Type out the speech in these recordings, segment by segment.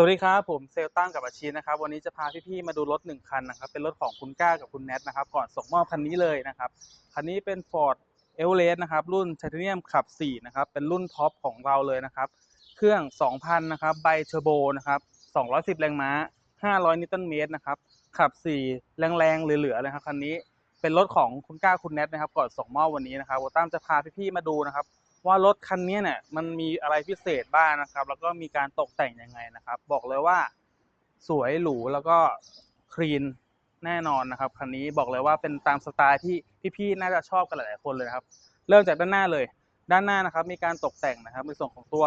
สวัสดีครับ ผมเซลตั้งกับอาชีนะครับ วันนี้จะพาพี่ๆมาดูรถหนึ่งคันนะครับ เป็นรถของคุณก้ากับคุณแนทนะครับ ก่อนส่งมอบคันนี้เลยนะครับ คันนี้เป็น Ford e v e r e s t นะครับ รุ่นไทเทเนียมขับ 4 นะครับ เป็นรุ่นท็อปของเราเลยนะครับ เครื่อง 2,000 นะครับ ไบเทอร์โบนะครับ 210 แรงม้า 500 นิวตันเมตรนะครับ ขับ 4 แรงๆ เหลือๆเลยครับคันนี้ เป็นรถของคุณก้าคุณแนทนะครับ ก่อนส่งมอบวันนี้นะครับผมตั้มจะพาพี่ๆมาดูนะครับ ว่ารถคันนี้เนี่ยมันมีอะไรพิเศษบ้างนะครับ แล้วก็มีการตกแต่งยังไงนะครับ บอกเลยว่าสวยหรูแล้วก็คลีนแน่นอนนะครับคันนี้บอกเลยว่าเป็นตามสไตล์ที่พี่ๆน่าจะชอบกันหลายๆคนเลยครับ เริ่มจากด้านหน้าเลย ด้านหน้านะครับ มีการตกแต่งนะครับในส่วนของตัว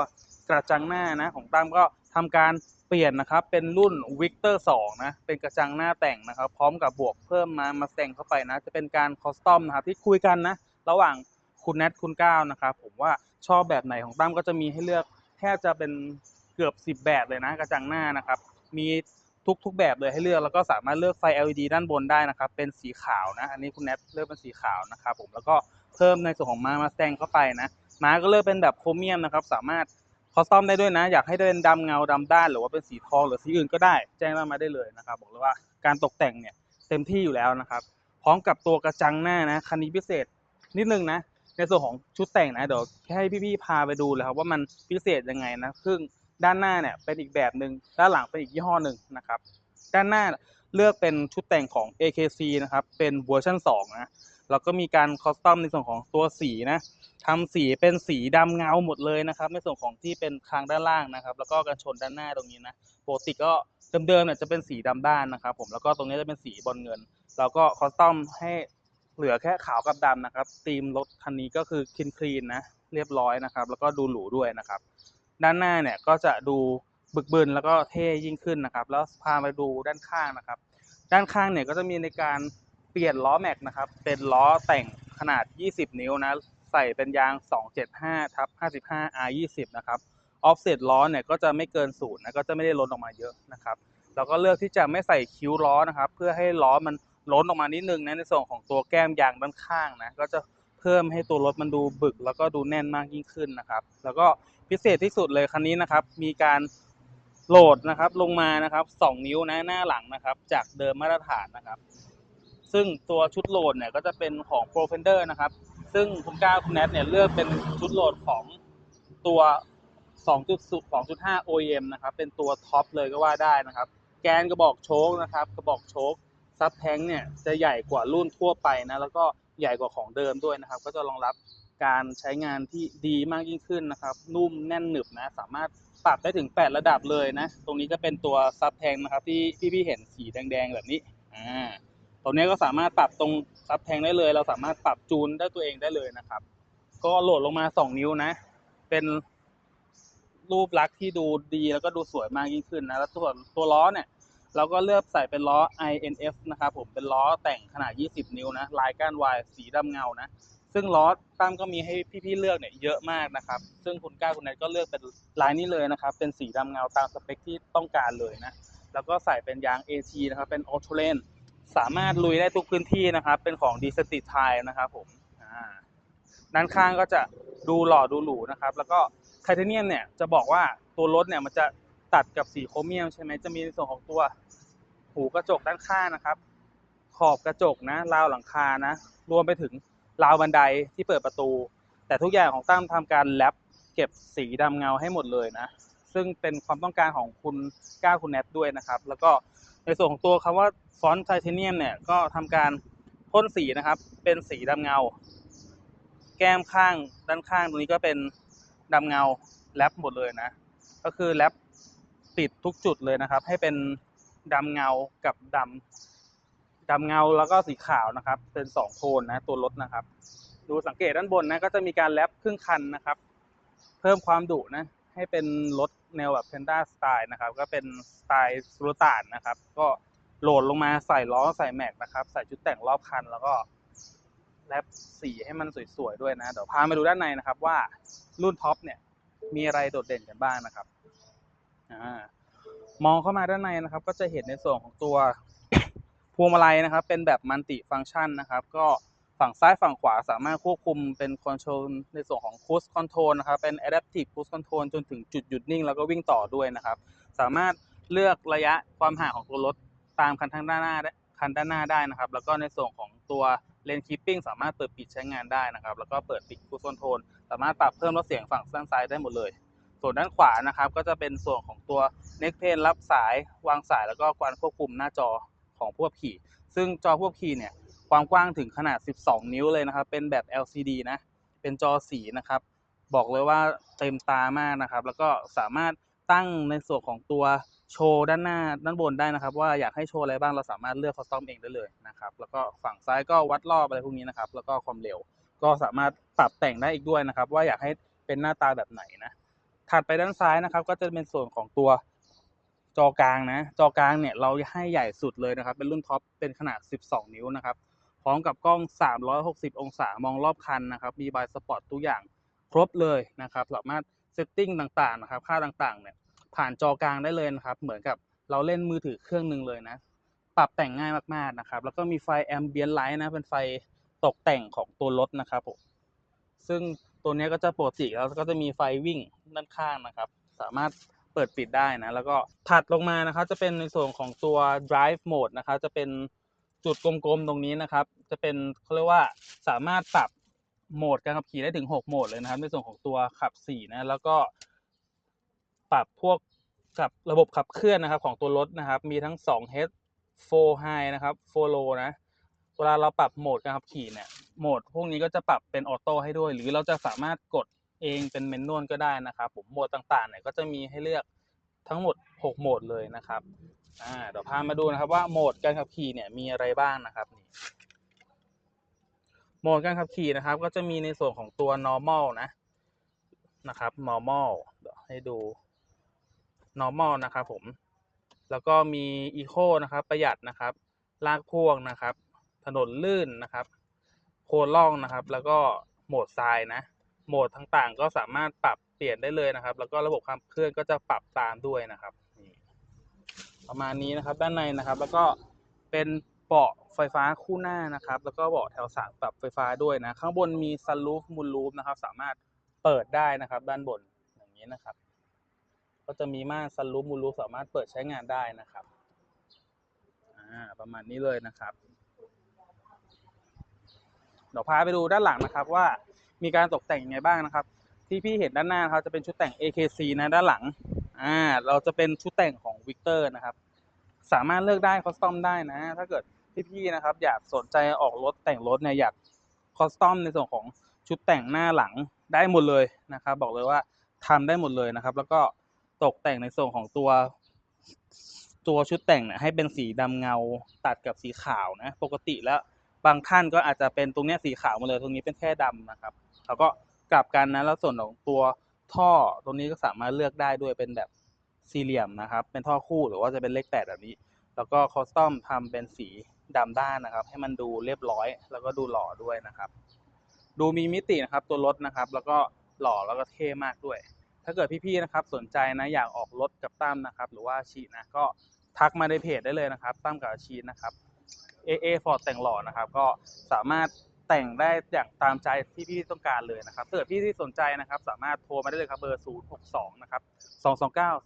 กระจังหน้านะของตั้มก็ทำการเปลี่ยนนะครับเป็นรุ่นวิกเตอร์2นะเป็นกระจังหน้าแต่งนะครับ พร้อมกับบวกเพิ่มมามาแต่งเข้าไปนะ จะเป็นการคอสตอมนะครับที่คุยกันนะระหว่าง คุณแนทคุณก้าวนะครับผมว่าชอบแบบไหนของตั้มก็จะมีให้เลือกแทบจะเป็นเกือบ 10 แบบเลยนะกระจังหน้านะครับ มีทุกทุกแบบเลยให้เลือกแล้วก็สามารถเลือกไฟ LED ด้านบนได้นะครับ เป็นสีขาวนะ อันนี้คุณแนทเลือกเป็นสีขาวนะครับผมแล้วก็เพิ่มในส่วนของมามาแซงเข้าไปนะมาก็เลือกเป็นแบบโครเมียมนะครับ สามารถคอสตอมได้ด้วยนะ อยากให้เป็นดำเงาดำด้าน หรือว่าเป็นสีทองหรือสีอื่นก็ได้ แจ้งมาได้เลยนะครับ บอกเลยว่าการตกแต่งเนี่ยเต็มที่อยู่แล้วนะครับ พร้อมกับตัวกระจังหน้านะคันนี้พิเศษนิดนึงนะ ในส่วนของชุดแต่งนะเดี๋ยวให้พี่ๆพาไปดูเลยครับว่ามันพิเศษยังไงนะซึ่งด้านหน้าเนี่ยเป็นอีกแบบหนึ่งด้านหลังเป็นอีกยี่ห้อหนึ่งนะครับ ด้านหน้าเลือกเป็นชุดแต่งของ AKC นะครับ เป็นเวอร์ชัน2นะแล้วก็มีการคอสตอมในส่วนของตัวสีนะทำสีเป็นสีดำเงาหมดเลยนะครับ ในส่วนของที่เป็นคางด้านล่างนะครับ แล้วก็กันชนด้านหน้าตรงนี้นะปกติก็เดิมๆเนี่ยจะเป็นสีดำด้านนะครับ ผมแล้วก็ตรงนี้จะเป็นสีบอลเงินแล้วก็คอสตอมให้ เหลือแค่ขาวกับดำนะครับธีมรถคันนี้ก็คือคินคลีนนะเรียบร้อยนะครับ แล้วก็ดูหรูด้วยนะครับ ด้านหน้าเนี่ยก็จะดูบึกบึนแล้วก็เท่ยิ่งขึ้นนะครับ แล้วพาไปดูด้านข้างนะครับ ด้านข้างเนี่ยก็จะมีในการเปลี่ยนล้อแม็กนะครับ เป็นล้อแต่งขนาด 20 นิ้วนะใส่เป็นยาง 275ทับ55 R20 นะครับออฟเซตล้อเนี่ยก็จะไม่เกินศูนย์นะก็จะไม่ได้ล้นออกมาเยอะนะครับแล้วก็เลือกที่จะไม่ใส่คิ้วล้อนะครับ เพื่อให้ล้อมัน ล้นออกมานิดนึงนะในส่วนของตัวแก้มยางด้านข้างนะก็จะเพิ่มให้ตัวรถมันดูบึก แล้วก็ดูแน่นมากยิ่งขึ้นนะครับ แล้วก็พิเศษที่สุดเลยคันนี้นะครับ มีการโหลดนะครับลงมานะครับ 2 นิ้วนะหน้าหลังนะครับ จากเดิมมาตรฐานนะครับ ซึ่งตัวชุดโหลดเนี่ยก็จะเป็นของ Pro Fender นะครับ ซึ่งคุณก้าวคุณแนทเนี่ยเลือกเป็นชุดโหลดของตัว 2.2.5 OEM นะครับ เป็นตัวท็อปเลยก็ว่าได้นะครับ แกนกระบอกโชคนะครับ กระบอกโชค ซับแทงเนี่ยจะใหญ่กว่ารุ่นทั่วไปนะแล้วก็ใหญ่กว่าของเดิมด้วยนะครับ ก็จะรองรับการใช้งานที่ดีมากยิ่งขึ้นนะครับ นุ่มแน่นหนึบนะ สามารถปรับได้ถึง 8 ระดับเลยนะ ตรงนี้จะเป็นตัวซับแทงนะครับ ที่พี่ๆเห็นสีแดงๆแบบนี้อ่าตรงนี้ก็สามารถปรับตรงซับแทงได้เลย เราสามารถปรับจูนได้ตัวเองได้เลยนะครับ ก็โหลดลงมา 2 นิ้วนะ เป็นรูปลักษณ์ที่ดูดีแล้วก็ดูสวยมากยิ่งขึ้นนะแล้วส่วนตัวล้อเนี่ย เราก็เลือกใส่เป็นล้อ INF นะครับผมเป็นล้อแต่งขนาด 20 นิ้วนะลายก้านวายสีดำเงานะซึ่งล้อตั้มก็มีให้พี่ๆเลือกเนี่ยเยอะมากนะครับ ซึ่งคุณก้าวคุณแนทก็เลือกเป็นลายนี้เลยนะครับ เป็นสีดำเงาตามสเปคที่ต้องการเลยนะแล้วก็ใส่เป็นยาง AT นะครับเป็นออโตเลนสามารถลุยได้ทุกพื้นที่นะครับ เป็นของดีสติไทยนะครับผมด้านข้างก็จะดูหล่อดูหรูนะครับ แล้วก็ไทเทเนียมเนี่ยจะบอกว่าตัวรถเนี่ยมันจะ ตัดกับสีโครเมียมใช่ไหมจะมีในส่วนของตัวหูกระจกด้านข้างนะครับ ขอบกระจกนะราวหลังคานะ รวมไปถึงราวบันไดที่เปิดประตู แต่ทุกอย่างของตั้มทำการแรปเก็บสีดำเงาให้หมดเลยนะ ซึ่งเป็นความต้องการของคุณก้าคุณแนทด้วยนะครับ แล้วก็ในส่วนของตัวคำว่าฟอนต์ไทเทเนียมเนี่ยก็ทำการพ่นสีนะครับ เป็นสีดำเงา แก้มข้างด้านข้างตรงนี้ก็เป็นดำเงาแรปหมดเลยนะ ก็คือแรป ติดทุกจุดเลยนะครับ ให้เป็นดำเงากับดำดำเงาแล้วก็สีขาวนะครับ เป็นสองโทนนะตัวรถนะครับ ดูสังเกตด้านบนนะก็จะมีการแรปครึ่งคันนะครับ เพิ่มความดุนะ ให้เป็นรถแนวแบบเพนด้าสไตล์นะครับ ก็เป็นสไตล์สุลต่านนะครับ ก็โหลดลงมาใส่ล้อใส่แม็กนะครับ ใส่ชุดแต่งรอบคันแล้วก็แรปสีให้มันสวยๆด้วยนะ เดี๋ยวพามาดูด้านในนะครับ ว่ารุ่นท็อปเนี่ยมีอะไรโดดเด่นกันบ้างนะครับ มองเข้ามาด้านในนะครับ ก็จะเห็นในส่วนของตัวพวงมาลัยนะครับ เป็นแบบมัลติฟังก์ชันนะครับ ก็ฝั่งซ้ายฝั่งขวาสามารถควบคุมเป็นคอนโทรลในส่วนของ cruise control นะครับ เป็น adaptive cruise control จนถึงจุดหยุดนิ่ง แล้วก็วิ่งต่อด้วยนะครับ สามารถเลือกระยะความห่างของตัวรถตามคันทางด้านหน้าได้คันด้านหน้าได้นะครับ แล้วก็ในส่วนของตัวเลนคีปปิ้งสามารถเปิดปิดใช้งานได้นะครับ แล้วก็เปิดปิดคูสคอนโทรลสามารถปรับเพิ่มลดเสียงฝั่งด้านซ้ายได้หมดเลย ส่วนด้านขวานะครับก็จะเป็นส่วนของตัวเน็กเพนรับสายวางสายแล้วก็การควบคุมหน้าจอของพวกขี่ ซึ่งจอพวกขี่เนี่ยความกว้างถึงขนาด 12 นิ้วเลยนะครับ เป็นแบบ LCD นะ เป็นจอสีนะครับ บอกเลยว่าเต็มตามากนะครับ แล้วก็สามารถตั้งในส่วนของตัวโชว์ด้านหน้าด้านบนได้นะครับ ว่าอยากให้โชว์อะไรบ้างเราสามารถเลือกคอสตอมเองได้เลยนะครับ แล้วก็ฝั่งซ้ายก็วัดรอบอะไรพวกนี้นะครับ แล้วก็ความเร็วก็สามารถปรับแต่งได้อีกด้วยนะครับ ว่าอยากให้เป็นหน้าตาแบบไหนนะ ถัดไปด้านซ้ายนะครับ ก็จะเป็นส่วนของตัวจอกลางนะ จอกลางเนี่ยเราให้ใหญ่สุดเลยนะครับ เป็นรุ่นท็อปเป็นขนาด 12 นิ้วนะครับ พร้อมกับกล้อง 360 องศามองรอบคันนะครับ มีบายสปอร์ตทุกอย่างครบเลยนะครับ สามารถเซตติ้งต่างๆนะครับ ค่าต่างๆเนี่ยผ่านจอกลางได้เลยนะครับ เหมือนกับเราเล่นมือถือเครื่องหนึ่งเลยนะ ปรับแต่งง่ายมากๆนะครับ แล้วก็มีไฟแอมเบียนไลท์นะ เป็นไฟตกแต่งของตัวรถนะครับผม ซึ่ง ตัวนี้ก็จะปกติแล้วก็จะมีไฟวิ่งด้านข้างนะครับ สามารถเปิดปิดได้นะ แล้วก็ถัดลงมานะครับ จะเป็นในส่วนของตัว drive mode นะครับ จะเป็นจุดกลมๆตรงนี้นะครับ จะเป็นเขาเรียกว่าสามารถปรับโหมดการขับขี่ได้ถึง 6 โหมดเลยนะครับ ในส่วนของตัวขับ4นะ แล้วก็ปรับพวกกับระบบขับเคลื่อนนะครับของตัวรถนะครับ มีทั้ง2 head 4 high นะครับ4 low นะ เวลาเราปรับโหมดการขับขี่เนี่ย โหมดพวกนี้ก็จะปรับเป็นออโต้ให้ด้วย หรือเราจะสามารถกดเองเป็นเมนนวลก็ได้นะครับผมโหมดต่างๆเนี่ยก็จะมีให้เลือกทั้งหมด 6 โหมดเลยนะครับอ่าเดี๋ยวพามาดูนะครับว่าโหมดการขับขี่เนี่ยมีอะไรบ้างนะครับนี่โหมดการขับขี่นะครับ ก็จะมีในส่วนของตัว normal นะนะครับ normal เดี๋ยวให้ดู normal นะครับผม แล้วก็มี eco นะครับ ประหยัดนะครับ ลากพ่วงนะครับ ถนนลื่นนะครับ นล่องนะครับ แล้วก็โหมดทรายนะโหมดต่างๆ ก็สามารถปรับเปลี่ยนได้เลยนะครับ แล้วก็ระบบขับเคลื่อนก็จะปรับตามด้วยนะครับประมาณนี้นะครับด้านในนะครับ แล้วก็เป็นเบาะไฟฟ้าคู่หน้านะครับ แล้วก็เบาะแถวสามปรับไฟฟ้าด้วยนะ ข้างบนมีซันรูฟมูลรูฟนะครับ สามารถเปิดได้นะครับ ด้านบนอย่างนี้นะครับ ก็จะมีม่านซันรูฟมูลรูฟสามารถเปิดใช้งานได้นะครับ อ่าประมาณนี้เลยนะครับ เดี๋ยวพาไปดูด้านหลังนะครับว่ามีการตกแต่งยังไงบ้างนะครับ ที่พี่เห็นด้านหน้าครับจะเป็นชุดแต่ง AKC นะด้านหลังอ่าเราจะเป็นชุดแต่งของ Victor นะครับ สามารถเลือกได้คอสตอมได้นะ ถ้าเกิดพี่ๆนะครับ อยากสนใจออกรถแต่งรถเนี่ยอยากคอสตอมในส่วนของชุดแต่งหน้าหลังได้หมดเลยนะครับ บอกเลยว่าทำได้หมดเลยนะครับ แล้วก็ตกแต่งในส่วนของตัว ตัวชุดแต่งเนี่ยให้เป็นสีดำเงาตัดกับสีขาวนะ ปกติแล้ว บางท่านก็อาจจะเป็นตรงนี้สีขาวหมาเลย ตรงนี้เป็นแค่ดำนะครับเขาก็กลับกันนะแล้วส่วนของตัวท่อตรงนี้ก็สามารถเลือกได้ด้วยเป็นแบบสี่เหลี่ยมนะครับ เป็นท่อคู่หรือว่าจะเป็นเลขแปดแบบนี้ แล้วก็คอสตอมทำเป็นสีดำด้านนะครับ ให้มันดูเรียบร้อย แล้วก็ดูหล่อด้วยนะครับ ดูมีมิตินะครับตัวรถนะครับ แล้วก็หล่อแล้วก็เท่มากด้วย ถ้าเกิดพี่ๆนะครับ สนใจนะอยากออกรถกับตั้มนะครับ หรือว่าชีนะก็ทักมาในเพจได้เลยนะครับตั้มกับชีนะครับ AA Ford แต่งหล่อนะครับ ก็สามารถแต่งได้อย่างตามใจที่พี่ต้องการเลยนะครับถ้าเกิดพี่ที่สนใจนะครับ สามารถโทรมาได้เลยครับเบอร์ 062 นะครับ 229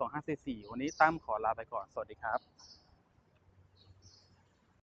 2544 วันนี้ตั้มขอลาไปก่อน สวัสดีครับ